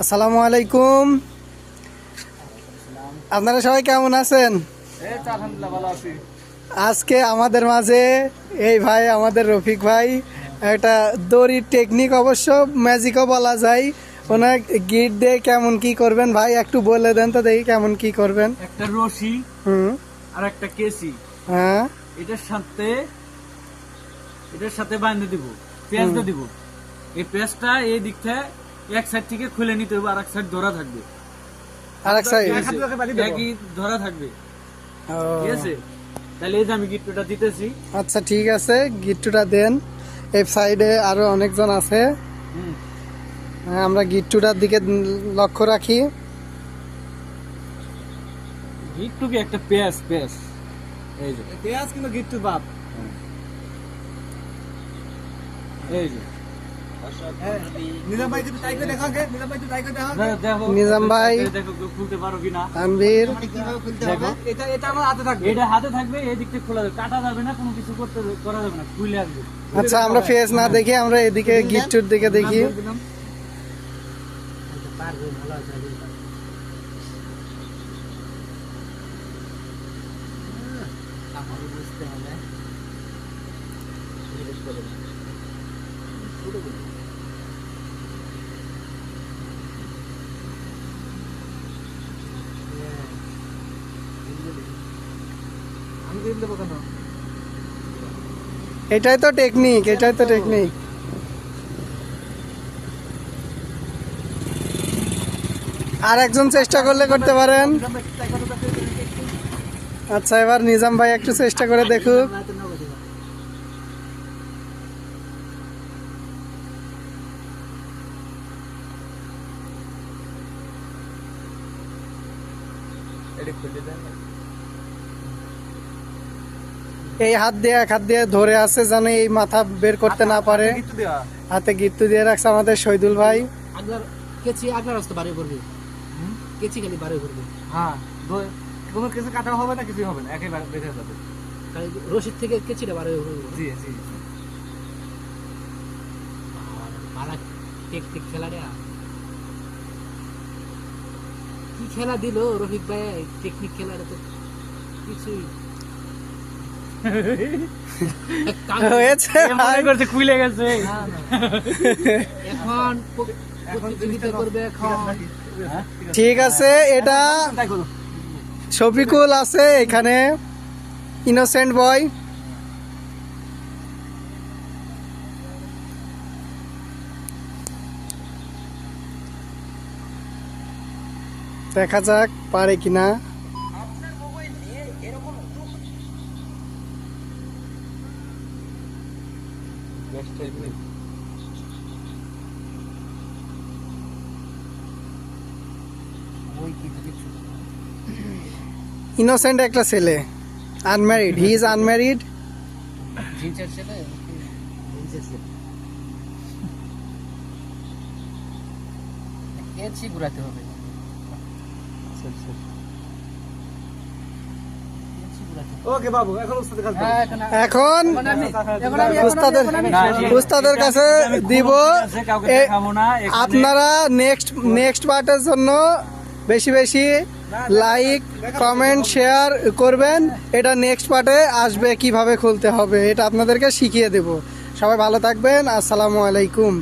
আসসালামু আলাইকুম। আপনারা সবাই কেমন আছেন? আজকে আমাদের মাঝে এই ভাই আমাদের রফিক ভাই একটা দড়ির টেকনিক অবশ্য ম্যাজিকও বলা যায়। ওনার গিট দিয়ে কেমন কি করবেন ভাই একটু বলে দেন তো দেখি কেমন কি করবেন। একটা রশি হুম। আর একটা কেসি। হ্যাঁ। এটার সাথে এটার সাথে বাঁধে দিব পেঁয়াজ দিব। এই পেঁয়াজটা এই দিক থেকে এক সাইড থেকে খুলে নিতে হবে আর এক সাইড ধরা থাকবে। আর এক সাইড একই ধরা থাকবে। ঠিক আছে? তাহলে এই যে আমি গিট্টুটা দিতেছি। আচ্ছা ঠিক আছে। গিট্টুটা দেন। এই সাইডে আরও অনেকজন আছে। হ্যাঁ, আমরা গিট্টুটার দিকে লক্ষ্য রাখি। গিট্টুকে একটা পেঁয়াজ পেঁয়াজ। এই যে। পেঁয়াজ কিন্তু গিট্টু বাপ। এই যে। নিজাম ভাই তানভীর। কীভাবে খুলতে দেখো। হবে এটা এটা হাতে থাকবে এটা হাতে থাকবে এই খোলা যাবে। কাটা যাবে না কোনো কিছু করতে করা যাবে না খুলে আসবে। আচ্ছা আমরা ফেস না দেখি আমরা এদিকে গিট্টুর দিকে দেখি। আমি দিয়ে দেবো কেন এটাই তো টেকনিক এটাই তো টেকনিক আর একজন চেষ্টা করলে করতে পারেন। আচ্ছা এবার নিজাম ভাই একটু চেষ্টা করে দেখুক। এই হাত দিয়ে এক হাত দিয়ে ধরে আছে যেন এই মাথা বের করতে না পারে। হাতে গিট্টু দিয়ে রাখছে আমাদের শহীদুল ভাই। আগলার কেচি আগলার রাস্তা বাড়ি করবে। কেচি খালি বাড়ি করবে। হ্যাঁ কোনো কিছু কাটা হবে না কিছু হবে না একেবারে বেঁধে যাবে। রশিদ থেকে কেচিটা বাড়ি করবে। জি জি ভাড়া টেকনিক খেলা রে কি খেলা দিল? রফিক ভাই টেকনিক খেলাটা তো কিছুই। হয়েছে খুলে গেছে। না, না। এখন প- প্রতিযোগিতা করবে এখন। ঠিক আছে এটা শফিকুল আছে এখানে। ইনোসেন্ট বয় দেখা যাক পারে কিনা ইনোসেন্ট একটা ছেলে। আনম্যারিড হি ইজ আনম্যারিড ঘুরাতে হবে? ওকে বাবু এখন হ্যাঁ, উস্তাদের উস্তাদের কাছে দিব। আপনারা নেক্সট নেক্সট পার্টের জন্য বেশি বেশি লাইক কমেন্ট শেয়ার করবেন। এটা নেক্সট পার্টে আসবে কীভাবে খুলতে হবে এটা আপনাদেরকে শিখিয়ে দেব। সবাই ভালো থাকবেন। আসসালামু আলাইকুম।